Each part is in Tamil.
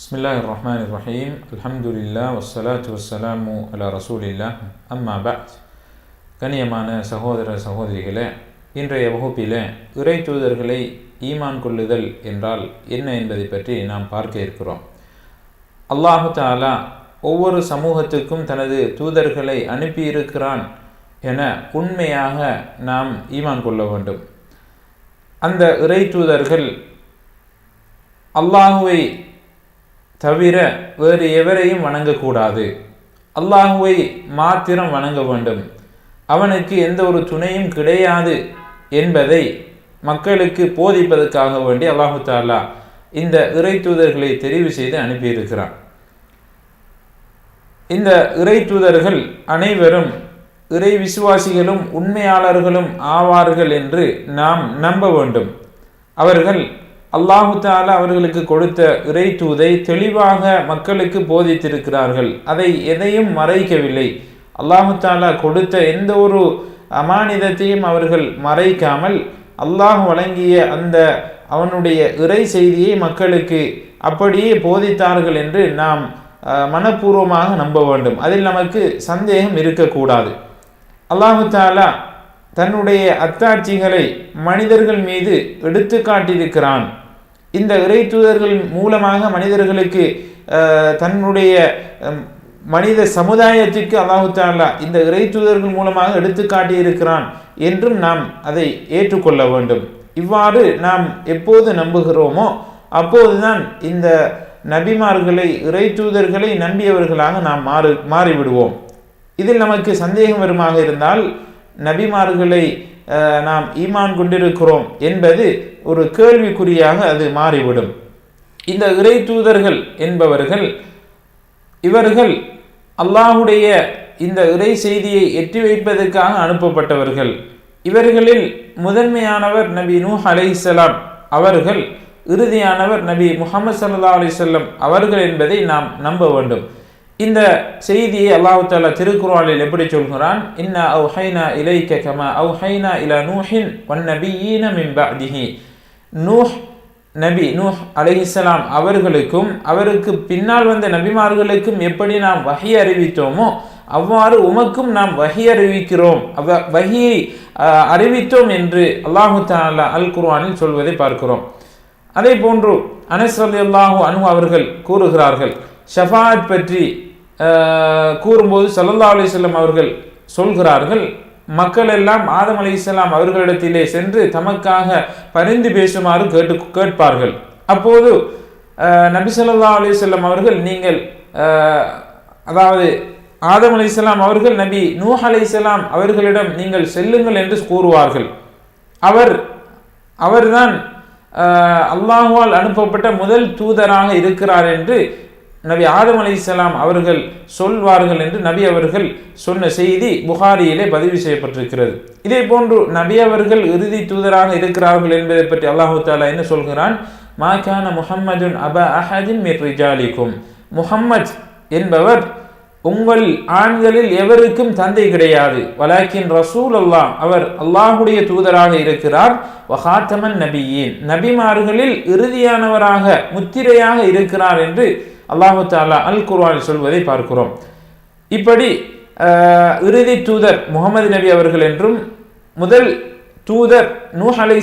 بسم الله الرحمن الرحيم الحمد لله والصلاة والسلام على رسول الله أما بعد கண்ணியமான சகோதர சகோதரிகளே இன்றைய வகுப்பிலே இறை தூதர்களை ஈமான் கொள்ளுதல் என்றால் என்ன என்பதை பற்றி நாம் பார்க்க இருக்கிறோம் அல்லாஹு தாலா ஒவ்வொரு சமூகத்துக்கும் தனது தூதர்களை அனுப்பியிருக்கிறான் என உண்மையாக நாம் ஈமான் கொள்ள வேண்டும் அந்த இறை தூதர்கள் அல்லாஹுவை தவிர வேறு எவரையும் வணங்கக்கூடாது. அல்லாஹுவை மாத்திரம் வணங்க வேண்டும். அவனுக்கு எந்த ஒரு துணையும் கிடையாது என்பதை மக்களுக்கு போதிப்பதற்காக வேண்டி அல்லாஹு தாலா இந்த இறை தூதர்களை தெரிவு செய்து அனுப்பியிருக்கிறான். இந்த இறை தூதர்கள் அனைவரும் இறை விசுவாசிகளும் உண்மையாளர்களும் ஆவார்கள் என்று நாம் நம்ப வேண்டும். அவர்கள் அல்லாஹு தாலா அவர்களுக்கு கொடுத்த இறை தூதை தெளிவாக மக்களுக்கு போதித்திருக்கிறார்கள். அதை எதையும் மறைக்கவில்லை. அல்லாஹு தாலா கொடுத்த எந்த ஒரு அமானிதத்தையும் அவர்கள் மறைக்காமல் அல்லாஹ் வழங்கிய அந்த அவனுடைய இறை செய்தியை மக்களுக்கு அப்படியே போதித்தார்கள் என்று நாம் மனப்பூர்வமாக நம்ப வேண்டும். அதில் நமக்கு சந்தேகம் இருக்கக்கூடாது. அல்லாஹு தாலா தன்னுடைய அத்தாட்சிகளை மனிதர்கள் மீது எடுத்து காட்டியிருக்கிறான் இந்த இறை தூதர்களின் மூலமாக மனிதர்களுக்கு தன்னுடைய மனித சமுதாயத்திற்கு அல்லாஹு தாலா இந்த இறை தூதர்கள் மூலமாக எடுத்து காட்டியிருக்கிறான் என்றும் நாம் அதை ஏற்றுக்கொள்ள வேண்டும். இவ்வாறு நாம் எப்போது நம்புகிறோமோ அப்போதுதான் இந்த நபிமார்களை இறை தூதர்களை நம்பியவர்களாக நாம் மாறு மாறிவிடுவோம். இதில் நமக்கு சந்தேகம் வருமாக இருந்தால் நபிமார்களை நாம் ஈமான் கொண்டிருக்கிறோம் என்பது ஒரு கேள்விக்குறியாக அது மாறிவிடும். இந்த இறை தூதர்கள் என்பவர்கள் இவர்கள் அல்லாஹுடைய இந்த இறை செய்தியை எட்டி வைப்பதற்காக அனுப்பப்பட்டவர்கள். இவர்களில் முதன்மையானவர் நபி நூ அலைசலாம் அவர்கள் இறுதியானவர் நபி முகமது சல்லா அலிசல்லம் அவர்கள் என்பதை நாம் நம்ப வேண்டும். இந்த செய்தியை அல்லாஹு தாலா திருக்குறானில் எப்படி சொல்கிறான்? இன்ன இன்னா அவுஹைனா இலைக்க கமா அவுஹைனா இலா நூஹின் ஒன் நபியீன மின் பஅதிஹி. நூஹ் நபி நூஹ் அலிஹிஸ்லாம் அவர்களுக்கும் அவருக்கு பின்னால் வந்த நபிமார்களுக்கும் எப்படி நாம் வகை அறிவித்தோமோ அவ்வாறு உமக்கும் நாம் வகை அறிவிக்கிறோம். அவ வகியை அறிவித்தோம் என்று அல்லாஹு தாலா அல் குர்வானில் சொல்வதை பார்க்கிறோம். அதே போன்று அனஸ் அல்லாஹூ அனு அவர்கள் கூறுகிறார்கள் ஷஃபாத் பற்றி கூறும்போது சல்லல்லா அலிஸ்லாம் அவர்கள் சொல்கிறார்கள் மக்கள் எல்லாம் ஆதம் அலி இஸ்லாம் அவர்களிடத்திலே சென்று தமக்காக பரிந்து பேசுமாறு கேட்டு கேட்பார்கள். அப்போது நபி சொல்லா அலிசல்லாம் அவர்கள் நீங்கள் அதாவது ஆதம் அலி இஸ்லாம் அவர்கள் நபி நூஹ் அலி இஸ்லாம் அவர்களிடம் நீங்கள் செல்லுங்கள் என்று கூறுவார்கள். அவர் அவர்தான் அல்லாஹுவால் அனுப்பப்பட்ட முதல் தூதராக இருக்கிறார் என்று நபி ஆதம் அலி இஸ்லாம் அவர்கள் சொல்வார்கள் என்று நபி அவர்கள் சொன்ன செய்தி புகாரியிலே பதிவு செய்யப்பட்டிருக்கிறது. இதே போன்று நபி அவர்கள் இறுதி தூதராக இருக்கிறார்கள் என்பதை பற்றி அல்லாஹு தாலா என்ன சொல்கிறான்? மாக்கான முஹம்மதுன் அப அஹதின் மிர் ரிஜாலிக்கும். முஹம்மத் என்பவர் உங்கள் ஆண்களில் எவருக்கும் தந்தை கிடையாது. வலாக்கின் ரசூல் அல்லாஹ் அவர் அல்லாஹுடைய தூதராக இருக்கிறார். வஹாத்தமன் நபியின். நபிமார்களில் இறுதியானவராக முத்திரையாக இருக்கிறார் என்று அல்லாஹு தாலா அல் குர்வானில் சொல்வதை பார்க்கிறோம். இப்படி இறுதி தூதர் முகமது நபி அவர்கள் என்றும் முதல் தூதர் நூஹ் அலை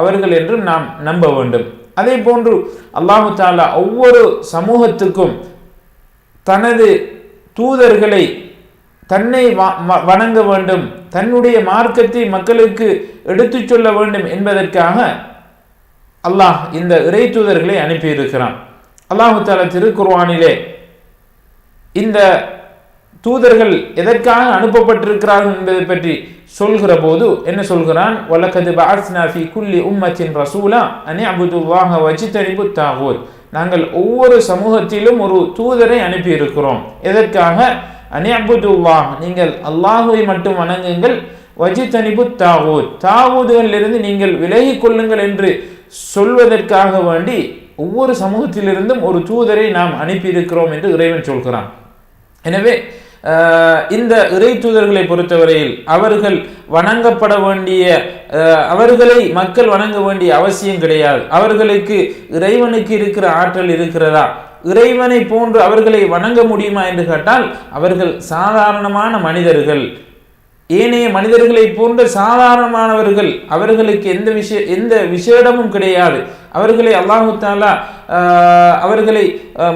அவர்கள் என்றும் நாம் நம்ப வேண்டும். அதே போன்று அல்லாஹு தாலா ஒவ்வொரு சமூகத்துக்கும் தனது தூதர்களை தன்னை வணங்க வேண்டும் தன்னுடைய மார்க்கத்தை மக்களுக்கு எடுத்துச் சொல்ல வேண்டும் என்பதற்காக அல்லாஹ் இந்த இறை தூதர்களை அனுப்பியிருக்கிறான். அல்லாஹு தாலா திருக்குர்வானிலே இந்த தூதர்கள் எதற்காக அனுப்பப்பட்டிருக்கிறார்கள் என்பதை பற்றி சொல்கிற போது என்ன சொல்கிறான்? வலக்கது பாஸ்னாஃபி குல்லி உம்மத்தின் ரசூலா அனி அபுதுல்லாஹ வஜித்தனிபு தாகூர் நாங்கள் ஒவ்வொரு சமூகத்திலும் ஒரு தூதரை அனுப்பியிருக்கிறோம். எதற்காக? அனி அபுதுல்லாஹ் நீங்கள் அல்லாஹுவை மட்டும் வணங்குங்கள். வஜித்தனிபு தாகூத். தாகூதுகளிலிருந்து நீங்கள் விலகி கொள்ளுங்கள் என்று சொல்வதற்காக வேண்டி ஒவ்வொரு சமூகத்திலிருந்தும் ஒரு தூதரை நாம் அனுப்பியிருக்கிறோம் என்று இறைவன் சொல்கிறான். எனவே இந்த இறை தூதர்களை பொறுத்தவரையில் அவர்கள் வணங்கப்பட வேண்டிய அவர்களை மக்கள் வணங்க வேண்டிய அவசியம் கிடையாது. அவர்களுக்கு இறைவனுக்கு இருக்கிற ஆற்றல் இருக்கிறதா? இறைவனை போன்று அவர்களை வணங்க முடியுமா என்று கேட்டால் அவர்கள் சாதாரணமான மனிதர்கள். ஏனைய மனிதர்களை போன்ற சாதாரணமானவர்கள் அவர்களுக்கு எந்த விஷய எந்த விசேடமும் கிடையாது. அவர்களை அல்லாஹு தாலா அவர்களை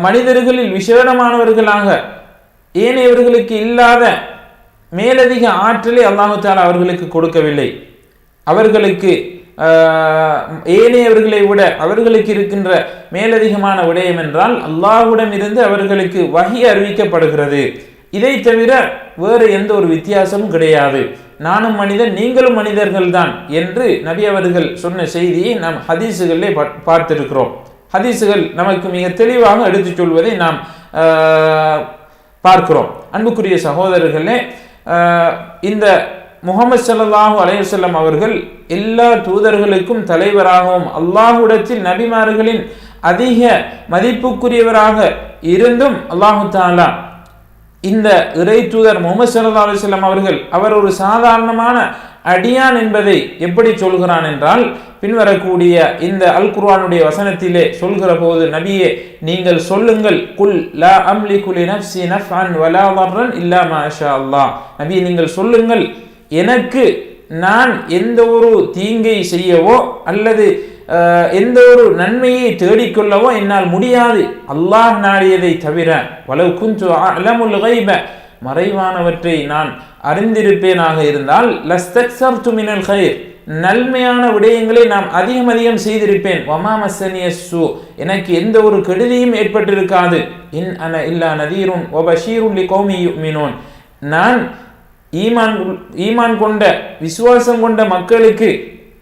மனிதர்களில் விசேடமானவர்களாக ஏனையவர்களுக்கு இல்லாத மேலதிக ஆற்றலை அல்லாஹு தாலா அவர்களுக்கு கொடுக்கவில்லை. அவர்களுக்கு ஏனையவர்களை விட அவர்களுக்கு இருக்கின்ற மேலதிகமான விடயம் என்றால் அல்லாஹுடன் இருந்து அவர்களுக்கு வகி அறிவிக்கப்படுகிறது. இதை தவிர வேறு எந்த ஒரு வித்தியாசமும் கிடையாது. நானும் மனிதன் நீங்களும் மனிதர்கள் தான் என்று நபி அவர்கள் சொன்ன செய்தியை நாம் ஹதீஸுகளிலே பார்த்திருக்கிறோம். ஹதீஸுகள் நமக்கு மிக தெளிவாக எடுத்துச் சொல்வதை நாம் பார்க்கிறோம். அன்புக்குரிய சகோதரர்களே இந்த முகமது சல்லாஹூ அலையுசல்லம் அவர்கள் எல்லா தூதர்களுக்கும் தலைவராகவும் அல்லாஹுடத்தில் நபிமார்களின் அதிக மதிப்புக்குரியவராக இருந்தும் அல்லாஹு தாலா இந்த இறை தூதர் முகமது சல்லா அவர்கள் அவர் ஒரு சாதாரணமான அடியான் என்பதை எப்படி சொல்கிறான் என்றால் பின்வரக்கூடிய இந்த அல் குர்வானுடைய வசனத்திலே சொல்கிற போது நபியே நீங்கள் சொல்லுங்கள் குல் லா அம்லி குலி நஃப்சி நஃப்அன் வலா வர்றன் இல்லா மாஷா அல்லா நபியே நீங்கள் சொல்லுங்கள் எனக்கு நான் எந்த ஒரு தீங்கை செய்யவோ அல்லது எந்த ஒரு நன்மையை தேடிக்கொள்ளவோ என்னால் முடியாது. அல்லாஹ் நாடியதை தவிர வலவு குஞ்சு அலமுல் கைப மறைவானவற்றை நான் அறிந்திருப்பேனாக இருந்தால் லஸ்தக்சர்து மினல் கைர் நன்மையான விடயங்களை நாம் அதிகம் அதிகம் செய்திருப்பேன். வமாமசனிய சு எனக்கு எந்த ஒரு கெடுதியும் ஏற்பட்டிருக்காது. இன் அன இல்லா நதீருன் ஒபஷீருன் லி கோமி யுமினூன் நான் ஈமான் ஈமான் கொண்ட விசுவாசம் கொண்ட மக்களுக்கு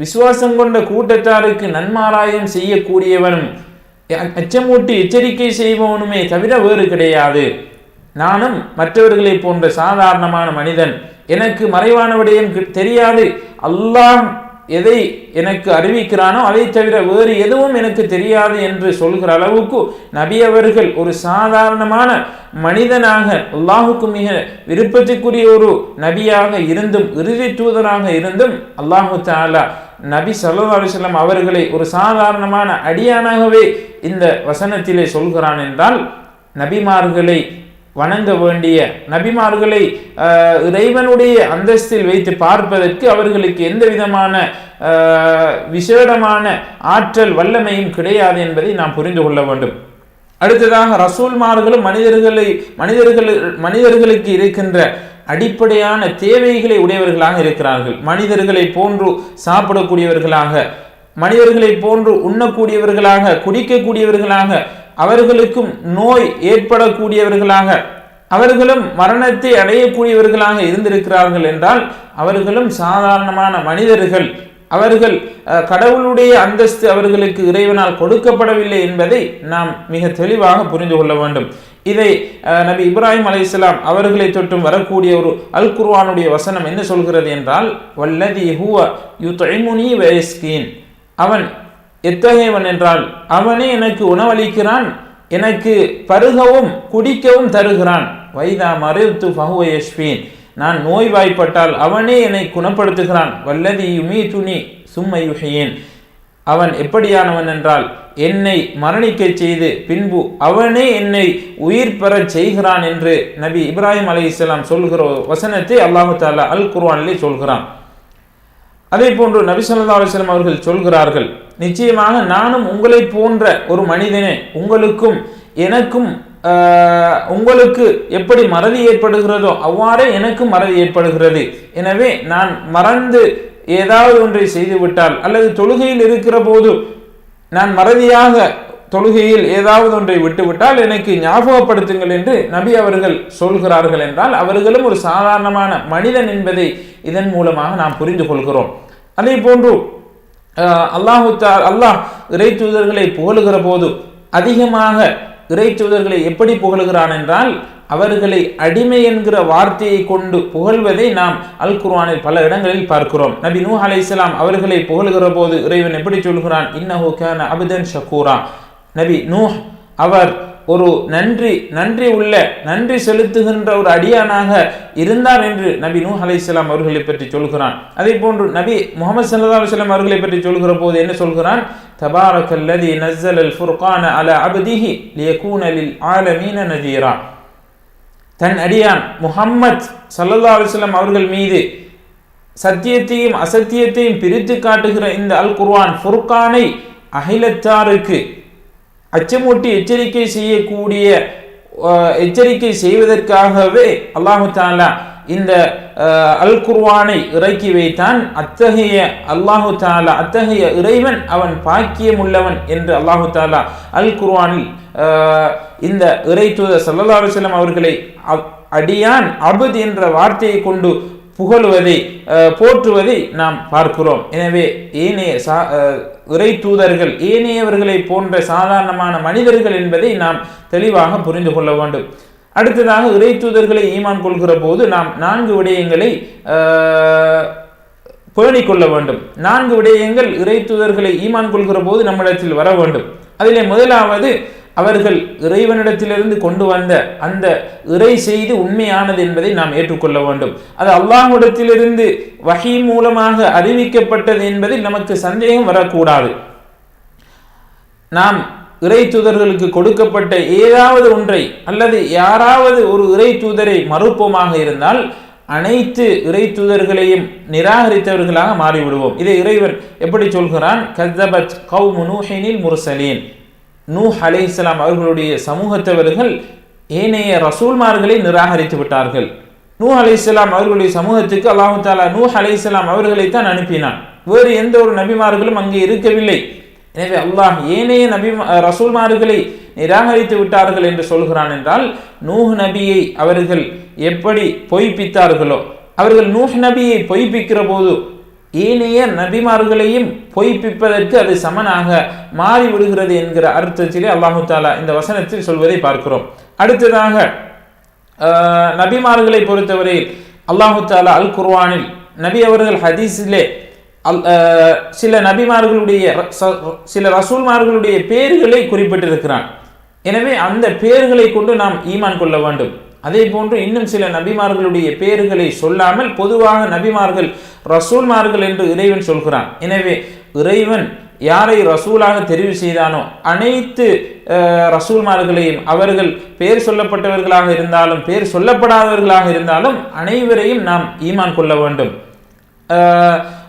விசுவாசம் கொண்ட கூட்டத்தாருக்கு நன்மாராயம் செய்யக்கூடியவனும் அ- அச்சமூட்டி எச்சரிக்கை செய்பவனுமே தவிர வேறு கிடையாது. நானும் மற்றவர்களைப் போன்ற சாதாரணமான மனிதன். எனக்கு மறைவான விடயம் தெரியாது. அல்லாஹ் எதை எனக்கு அறிவிக்கிறானோ அதை தவிர வேறு எதுவும் எனக்கு தெரியாது என்று சொல்கிற அளவுக்கு நபி அவர்கள் ஒரு சாதாரணமான மனிதனாக அல்லாஹுக்கு மிக விருப்பத்துக்குரிய ஒரு நபியாக இருந்தும் இறுதி தூதராக இருந்தும் அல்லாஹு தாலா நபி ஸல்லல்லாஹு அலைஹி அவர்களை ஒரு சாதாரணமான அடியானாகவே இந்த வசனத்திலே சொல்கிறான் என்றால் நபிமார்களை வணங்க வேண்டிய நபிமார்களை இறைவனுடைய அந்தஸ்தில் வைத்து பார்ப்பதற்கு அவர்களுக்கு எந்த விதமான ஆஹ், விசேடமான ஆற்றல் வல்லமையும் கிடையாது என்பதை நாம் புரிந்து கொள்ள வேண்டும். அடுத்ததாக ரசூல்மார்களும் மனிதர்களை மனிதர்கள் மனிதர்களுக்கு இருக்கின்ற அடிப்படையான தேவைகளை உடையவர்களாக இருக்கிறார்கள். மனிதர்களை போன்று சாப்பிடக்கூடியவர்களாக மனிதர்களை போன்று உண்ணக்கூடியவர்களாக குடிக்கக்கூடியவர்களாக அவர்களுக்கும் நோய் ஏற்படக்கூடியவர்களாக அவர்களும் மரணத்தை அடையக்கூடியவர்களாக இருந்திருக்கிறார்கள் என்றால் அவர்களும் சாதாரணமான மனிதர்கள். அவர்கள் கடவுளுடைய அந்தஸ்து அவர்களுக்கு இறைவனால் கொடுக்கப்படவில்லை என்பதை நாம் மிக தெளிவாக புரிந்து கொள்ள வேண்டும். இதை நபி இப்ராஹிம் அலைஹிஸ்ஸலாம் அவர்களை தொட்டும் வரக்கூடிய ஒரு அல் குர்வானுடைய வசனம் என்ன சொல்கிறது என்றால் வல்லதி யு யுத்இமுனி வயஸ்கீன். அவன் எத்தகையவன் என்றால் அவனே எனக்கு உணவளிக்கிறான் எனக்கு பருகவும் குடிக்கவும் தருகிறான். வைதா மருத்து ஃபஹுவயஸ்வீன் நான் நோய்வாய்ப்பட்டால் அவனே என்னை குணப்படுத்துகிறான். வல்லதி யுமீ துணி சும்ம அவன் எப்படியானவன் என்றால் என்னை மரணிக்கச் செய்து பின்பு அவனே என்னை உயிர் பெறச் செய்கிறான் என்று நபி இப்ராஹிம் அலி இஸ்லாம் சொல்கிற வசனத்தை அல்லாஹு தாலா அல் குர்வானிலே சொல்கிறான். அதே போன்று நபி ஸல்லல்லாஹு அவர்கள் சொல்கிறார்கள் நிச்சயமாக நானும் உங்களை போன்ற ஒரு மனிதனே உங்களுக்கும் எனக்கும் உங்களுக்கு எப்படி மறதி ஏற்படுகிறதோ அவ்வாறே எனக்கும் மறதி ஏற்படுகிறது. எனவே நான் மறந்து ஏதாவது ஒன்றை செய்துவிட்டால் அல்லது தொழுகையில் இருக்கிற போது நான் மறதியாக தொழுகையில் ஏதாவது ஒன்றை விட்டுவிட்டால் எனக்கு ஞாபகப்படுத்துங்கள் என்று நபி அவர்கள் சொல்கிறார்கள் என்றால் அவர்களும் ஒரு சாதாரணமான மனிதன் என்பதை இதன் மூலமாக நாம் புரிந்து கொள்கிறோம். அதே போன்று அல்லாஹு அல்லாஹ் இறை தூதர்களை புகழுகிற போது அதிகமாக இறை தூதர்களை எப்படி புகழுகிறான் என்றால் அவர்களை அடிமை என்கிற வார்த்தையை கொண்டு புகழ்வதை நாம் அல் குர்வானில் பல இடங்களில் பார்க்கிறோம். நபி நூஹ் இஸ்லாம் அவர்களை புகழ்கிற போது இறைவன் எப்படி சொல்கிறான்? இன்னஹு கான அபதன் ஷக்கூரா நபி நூஹ் அவர் ஒரு நன்றி நன்றி உள்ள நன்றி செலுத்துகின்ற ஒரு அடியானாக இருந்தார் என்று நபி நூ அலைஹிஸ்ஸலாம் அவர்களை பற்றி சொல்கிறான். அதே போன்று நபி முகமது சல்லா அலுவலாம் அவர்களை பற்றி சொல்கிற போது என்ன சொல்கிறான்? தபாரக்கல்லதி நஸ்ஸல் அல் ஃபுர்கான அல அபதிஹி லியகூன லில் ஆலமீன நஜீரா. தன் அடியான் முஹம்மத் சல்லல்லா அலுவலம் அவர்கள் மீது சத்தியத்தையும் அசத்தியத்தையும் பிரித்து காட்டுகிற இந்த அல் குர்வான் ஃபுர்கானை அகிலத்தாருக்கு அச்சமூட்டி எச்சரிக்கை செய்யக்கூடிய எச்சரிக்கை செய்வதற்காகவே அல்லாஹு தாலா இந்த அல் குர்வானை இறக்கி வைத்தான். அத்தகைய அல்லாஹு தாலா அத்தகைய இறைவன் அவன் பாக்கியமுள்ளவன் என்று அல்லாஹு தாலா அல் குர்வானில் இந்த இறை தூதர் சல்லல்லா அலுவலம் அவர்களை அடியான் அபுத் என்ற வார்த்தையை கொண்டு புகழுவதை போற்றுவதை நாம் பார்க்கிறோம். எனவே ஏனைய சா இறை தூதர்கள் ஏனையவர்களை போன்ற சாதாரணமான மனிதர்கள் என்பதை நாம் தெளிவாக புரிந்து கொள்ள வேண்டும். அடுத்ததாக இறை தூதர்களை ஈமான் கொள்கிற போது நாம் நான்கு விடயங்களை அஹ், பேணிக் கொள்ள வேண்டும். நான்கு விடயங்கள் இறை தூதர்களை ஈமான் கொள்கிற போது நம்மிடத்தில் வர வேண்டும். அதிலே முதலாவது அவர்கள் இறைவனிடத்திலிருந்து கொண்டு வந்த அந்த இறை செய்தி உண்மையானது என்பதை நாம் ஏற்றுக்கொள்ள வேண்டும். அது அல்லாஹ்விடத்திலிருந்து வகை மூலமாக அறிவிக்கப்பட்டது என்பதில் நமக்கு சந்தேகம் வரக்கூடாது. நாம் இறை தூதர்களுக்கு கொடுக்கப்பட்ட ஏதாவது ஒன்றை அல்லது யாராவது ஒரு இறை தூதரை மறுப்போமாக இருந்தால் அனைத்து இறை தூதர்களையும் நிராகரித்தவர்களாக மாறிவிடுவோம். இதை இறைவன் எப்படி சொல்கிறான்? கத்தபத் கவு நூஹினில் முர்சலீன். நூஹ் அலைஹிஸ்ஸலாம் அவர்களுடைய சமூகத்தவர்கள் ஏனைய ரசூல்மார்களை நிராகரித்து விட்டார்கள். நூஹ் அலைஹிஸ்ஸலாம் அவர்களுடைய சமூகத்துக்கு அல்லாஹு தாலா நூஹ் அவர்களை தான் அனுப்பினான். வேறு எந்த ஒரு நபிமார்களும் அங்கே இருக்கவில்லை. எனவே அல்லாஹ் ஏனைய நபி ரசூல்மார்களை நிராகரித்து விட்டார்கள் என்று சொல்கிறான் என்றால் நூஹ் நபியை அவர்கள் எப்படி பொய்ப்பித்தார்களோ அவர்கள் நூஹ் நபியை பொய்ப்பிக்கிற போது ஏனைய நபிமார்களையும் பொய்ப்பிப்பதற்கு அது சமனாக மாறிவிடுகிறது என்கிற அர்த்தத்திலே அல்லாஹு தாலா இந்த வசனத்தில் சொல்வதை பார்க்கிறோம். அடுத்ததாக நபிமார்களை பொறுத்தவரையில் அல்லாஹு தாலா அல் குர்வானில் நபி அவர்கள் ஹதீஸிலே அல் சில நபிமார்களுடைய ர- ச- சில ரசூல்மார்களுடைய பேர்களை குறிப்பிட்டிருக்கிறான். எனவே அந்த பேர்களை கொண்டு நாம் ஈமான் கொள்ள வேண்டும். அதே போன்று இன்னும் சில நபிமார்களுடைய பேர்களை சொல்லாமல் பொதுவாக நபிமார்கள் ரசூல்மார்கள் என்று இறைவன் சொல்கிறான். எனவே இறைவன் யாரை ரசூலாக தெரிவு செய்தானோ அனைத்து ரசூல்மார்களையும் அவர்கள் பெயர் சொல்லப்பட்டவர்களாக இருந்தாலும் பெயர் சொல்லப்படாதவர்களாக இருந்தாலும் அனைவரையும் நாம் ஈமான் கொள்ள வேண்டும்.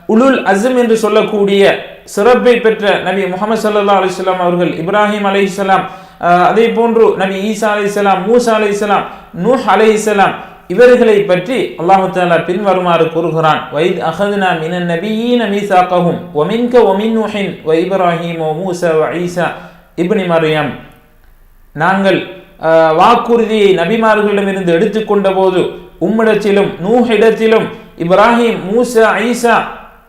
உலுல் அஸ்ம் என்று சொல்லக்கூடிய சிறப்பை பெற்ற நபி முகமது சல்லா அலிஸ்லாம் அவர்கள் இப்ராஹிம் அலைஹிஸ்ஸலாம் அஹ், அதே போன்று நபி ஈசா அலைஹிஸ்ஸலாம் மூசா அலைஹிஸ்ஸலாம் நூஹ் அலைஹிஸ்ஸலாம் இவர்களை பற்றி அல்லாஹு தாலா பின்வருமாறு கூறுகிறான். வைத் அஹதுனா மினன் நபியீன மீசாக்கஹும் ஒமின்க ஒமின் நூஹின் வ இப்ராஹிம் ஓ மூசா வ ஈசா. இப்னி மரியம் நாங்கள் வாக்குறுதியை நபிமார்களிடமிருந்து எடுத்துக்கொண்ட போது உம்மிடத்திலும் நூஹிடத்திலும் இப்ராஹிம் மூசா ஐசா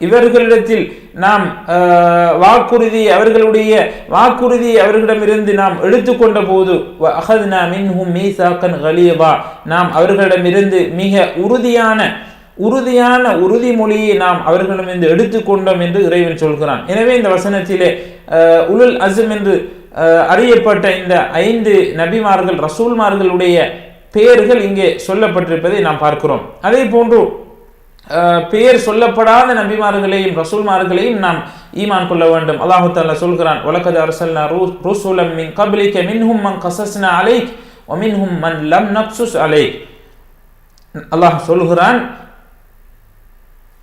இவர்களிடத்தில் நாம் வாக்குறுதி அவர்களுடைய வாக்குறுதி அவர்களிடமிருந்து நாம் எடுத்துக்கொண்ட போது வ மின்ஹும் மீசாக்கன் கலீதா நாம் அவர்களிடமிருந்து மிக உறுதியான உறுதியான உறுதிமொழியை நாம் அவர்களிடமிருந்து எடுத்துக்கொண்டோம் என்று இறைவன் சொல்கிறான். எனவே இந்த வசனத்திலே உலுல் அஸ்ம் என்று அறியப்பட்ட இந்த ஐந்து நபிமார்கள் ரசூல்மார்களுடைய பெயர்கள் இங்கே சொல்லப்பட்டிருப்பதை நாம் பார்க்கிறோம். அதே போன்று பெயர் சொல்லப்படாத நபிமார்களையும் ரசூல்மார்களையும் நாம் ஈமான் கொள்ள வேண்டும். அல்லாஹு தாலா சொல்கிறான் வலக்கது அரசல்னா ரூசுலம் மின் கபிலிக்க மின்ஹும் மன் கசஸ்னா அலைக் ஒமின்ஹும் மன் லம் நப்சுஸ் அலைக். அல்லாஹ் சொல்கிறான்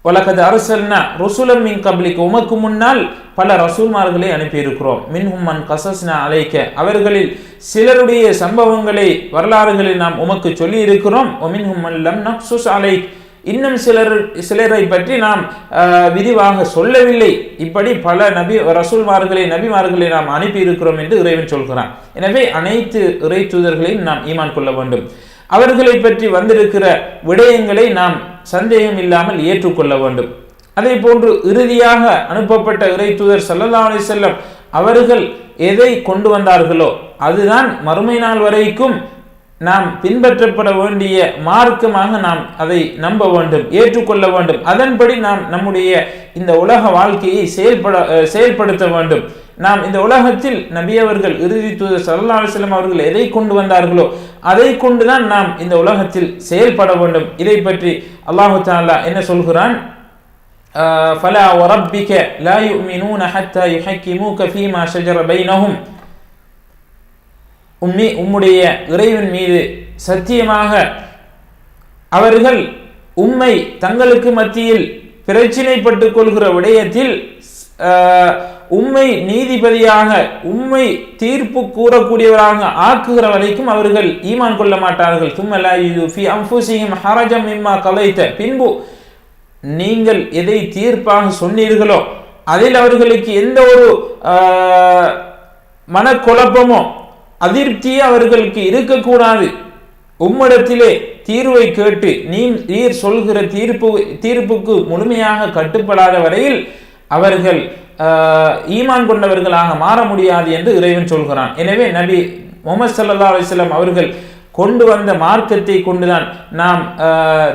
வலக்கது அரசல்னா ருசுலம் மின் கபிலிக்கு உமக்கு முன்னால் பல ரசூல்மார்களை அனுப்பியிருக்கிறோம். மின்ஹும் மன் கசஸ்னா அலைக்க. அவர்களில் சிலருடைய சம்பவங்களை வரலாறுகளை நாம் உமக்கு சொல்லி இருக்கிறோம் ஒமின்ஹும் மன் லம் நப்சுஸ் அலைக். இன்னும் சிலர் சிலரை பற்றி நாம் விரிவாக சொல்லவில்லை. இப்படி பல நபி ரசூல்மார்களை நபிமார்களை நாம் அனுப்பி இருக்கிறோம் என்று இறைவன் சொல்கிறான். எனவே அனைத்து இறை தூதர்களையும் நாம் ஈமான் கொள்ள வேண்டும். அவர்களை பற்றி வந்திருக்கிற விடயங்களை நாம் சந்தேகம் இல்லாமல் ஏற்றுக்கொள்ள வேண்டும். அதே போன்று இறுதியாக அனுப்பப்பட்ட இறை தூதர் சல்லல்லா அலைஹி அவர்கள் எதை கொண்டு வந்தார்களோ அதுதான் மறுமை நாள் வரைக்கும் நாம் பின்பற்றப்பட வேண்டிய மார்க்கமாக நாம் அதை நம்ப வேண்டும் ஏற்றுக்கொள்ள வேண்டும் அதன்படி நாம் நம்முடைய இந்த உலக வாழ்க்கையை செயல்பட அஹ், செயல்படுத்த வேண்டும் நாம் இந்த உலகத்தில் நபி அவர்கள் இறுதி தூதர் சல்லா அலுவலம் அவர்கள் எதை கொண்டு வந்தார்களோ அதை கொண்டுதான் நாம் இந்த உலகத்தில் செயல்பட வேண்டும் இதை பற்றி அல்லாஹு தாலா என்ன சொல்கிறான் فلا وربك لا يؤمنون حتى يحكموك فيما شجر بينهم உம்மி உம்முடைய இறைவன் மீது சத்தியமாக அவர்கள் உம்மை தங்களுக்கு மத்தியில் பிரச்சினைப்பட்டுக் கொள்கிற விடயத்தில் உண்மை நீதிபதியாக உண்மை தீர்ப்பு கூறக்கூடியவராக ஆக்குகிற வரைக்கும் அவர்கள் ஈமான் கொள்ள மாட்டார்கள். தும்மலா ஹரஜம் இம்மா கலைத்த பின்பு நீங்கள் எதை தீர்ப்பாக சொன்னீர்களோ அதில் அவர்களுக்கு எந்த ஒரு மனக்குழப்பமோ அதிருப்தி அவர்களுக்கு இருக்கக்கூடாது. உம்மிடத்திலே தீர்வை கேட்டு நீ நீர் சொல்கிற தீர்ப்பு தீர்ப்புக்கு முழுமையாக கட்டுப்படாத வரையில் அவர்கள் ஈமான் கொண்டவர்களாக மாற முடியாது என்று இறைவன் சொல்கிறான். எனவே நபி முகமது சல்லா அலிஸ்லாம் அவர்கள் கொண்டு வந்த மார்க்கத்தை கொண்டுதான் நாம்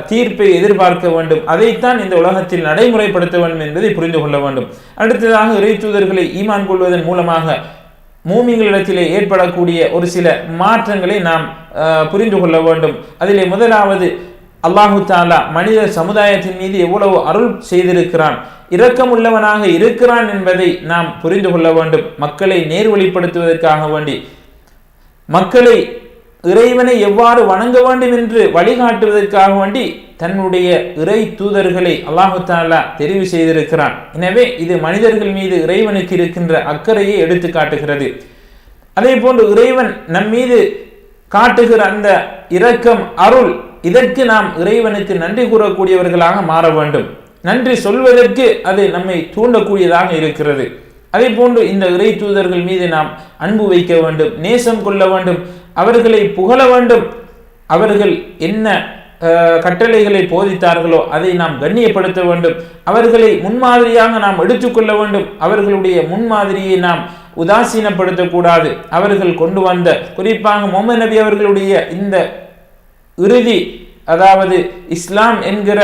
தீர்ப்பை எதிர்பார்க்க வேண்டும். அதைத்தான் இந்த உலகத்தில் நடைமுறைப்படுத்த வேண்டும் என்பதை புரிந்து கொள்ள வேண்டும். அடுத்ததாக இறை தூதர்களை ஈமான் கொள்வதன் மூலமாக மூமிங்களிடத்திலே ஏற்படக்கூடிய ஒரு சில மாற்றங்களை நாம் புரிந்து கொள்ள வேண்டும். அதிலே முதலாவது அல்லாஹு தாலா மனித சமுதாயத்தின் மீது எவ்வளவு அருள் செய்திருக்கிறான். இரக்கமுள்ளவனாக இருக்கிறான் என்பதை நாம் புரிந்து கொள்ள வேண்டும். மக்களை நேர்வழிப்படுத்துவதற்காக வேண்டி. மக்களை இறைவனை எவ்வாறு வணங்க வேண்டும் என்று வழிகாட்டுவதற்காக வேண்டி தன்னுடைய இறை தூதர்களை அல்லாஹு தாலா தெரிவு செய்திருக்கிறான். எனவே இது மனிதர்கள் மீது இறைவனுக்கு இருக்கின்ற அக்கறையை எடுத்து காட்டுகிறது. அதே போன்று இறைவன் நம் மீது காட்டுகிற அந்த இரக்கம் அருள் இதற்கு நாம் இறைவனுக்கு நன்றி கூறக்கூடியவர்களாக மாற வேண்டும். நன்றி சொல்வதற்கு அது நம்மை தூண்டக்கூடியதாக இருக்கிறது. அதே போன்று இந்த இறை தூதர்கள் மீது நாம் அன்பு வைக்க வேண்டும் நேசம் கொள்ள வேண்டும். அவர்களை புகழ வேண்டும். அவர்கள் என்ன கட்டளைகளை போதித்தார்களோ அதை நாம் கண்ணியப்படுத்த வேண்டும். அவர்களை முன்மாதிரியாக நாம் எடுத்துக்கொள்ள வேண்டும். அவர்களுடைய முன்மாதிரியை நாம் உதாசீனப்படுத்தக்கூடாது. அவர்கள் கொண்டு வந்த குறிப்பாக முகமது நபி அவர்களுடைய இந்த இறுதி அதாவது இஸ்லாம் என்கிற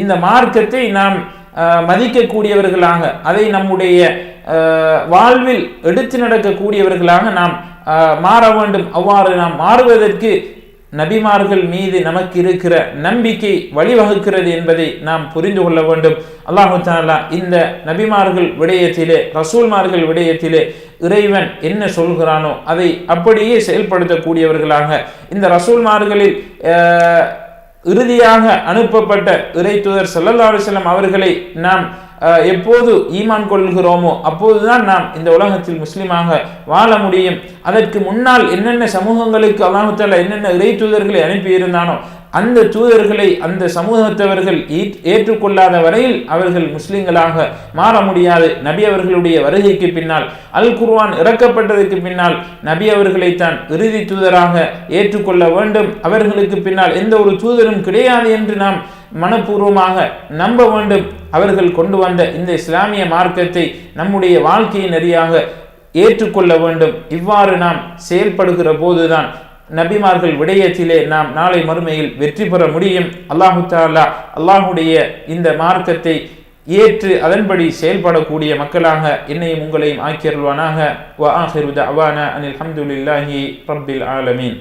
இந்த மார்க்கத்தை நாம் மதிக்கக்கூடியவர்களாக அதை நம்முடைய வாழ்வில் எடுத்து நடக்கக்கூடியவர்களாக நாம் மாற வேண்டும். அவ்வாறு நாம் மாறுவதற்கு நபிமார்கள் மீது நமக்கு இருக்கிற நம்பிக்கை வழிவகுக்கிறது என்பதை நாம் புரிந்து கொள்ள வேண்டும். அல்லாஹு தாலா இந்த நபிமார்கள் விடயத்திலே ரசூல்மார்கள் விடயத்திலே இறைவன் என்ன சொல்கிறானோ அதை அப்படியே செயல்படுத்தக்கூடியவர்களாக இந்த ரசூல்மார்களில் இறுதியாக அனுப்பப்பட்ட இறை தூதர் சல்லல்லா அலுவலம் அவர்களை நாம் எப்போது ஈமான் கொள்கிறோமோ அப்போதுதான் நாம் இந்த உலகத்தில் முஸ்லீமாக வாழ முடியும். அதற்கு முன்னால் என்னென்ன சமூகங்களுக்கு அல்லாஹால என்னென்ன இறை தூதர்களை அனுப்பியிருந்தானோ அந்த தூதர்களை அந்த சமூகத்தவர்கள் ஏற்றுக்கொள்ளாத வரையில் அவர்கள் முஸ்லிம்களாக மாற முடியாது. நபி அவர்களுடைய வருகைக்கு பின்னால் அல் குர்வான் இறக்கப்பட்டதற்கு பின்னால் நபி அவர்களை தான் இறுதி தூதராக ஏற்றுக்கொள்ள வேண்டும். அவர்களுக்கு பின்னால் எந்த ஒரு தூதரும் கிடையாது என்று நாம் மனப்பூர்வமாக நம்ப வேண்டும். அவர்கள் கொண்டு வந்த இந்த இஸ்லாமிய மார்க்கத்தை நம்முடைய வாழ்க்கையை நெறியாக ஏற்றுக்கொள்ள வேண்டும். இவ்வாறு நாம் செயல்படுகிற போதுதான் நபிமார்கள் விடயத்திலே நாம் நாளை மறுமையில் வெற்றி பெற முடியும். அல்லாஹு தாலா அல்லாஹுடைய இந்த மார்க்கத்தை ஏற்று அதன்படி செயல்படக்கூடிய மக்களாக என்னையும் உங்களையும் ஆக்கியருள்வானாக வ ஆஹிரு தஅவானா அனில் ஹம்துலில்லாஹி ரப்பில் ஆலமீன்.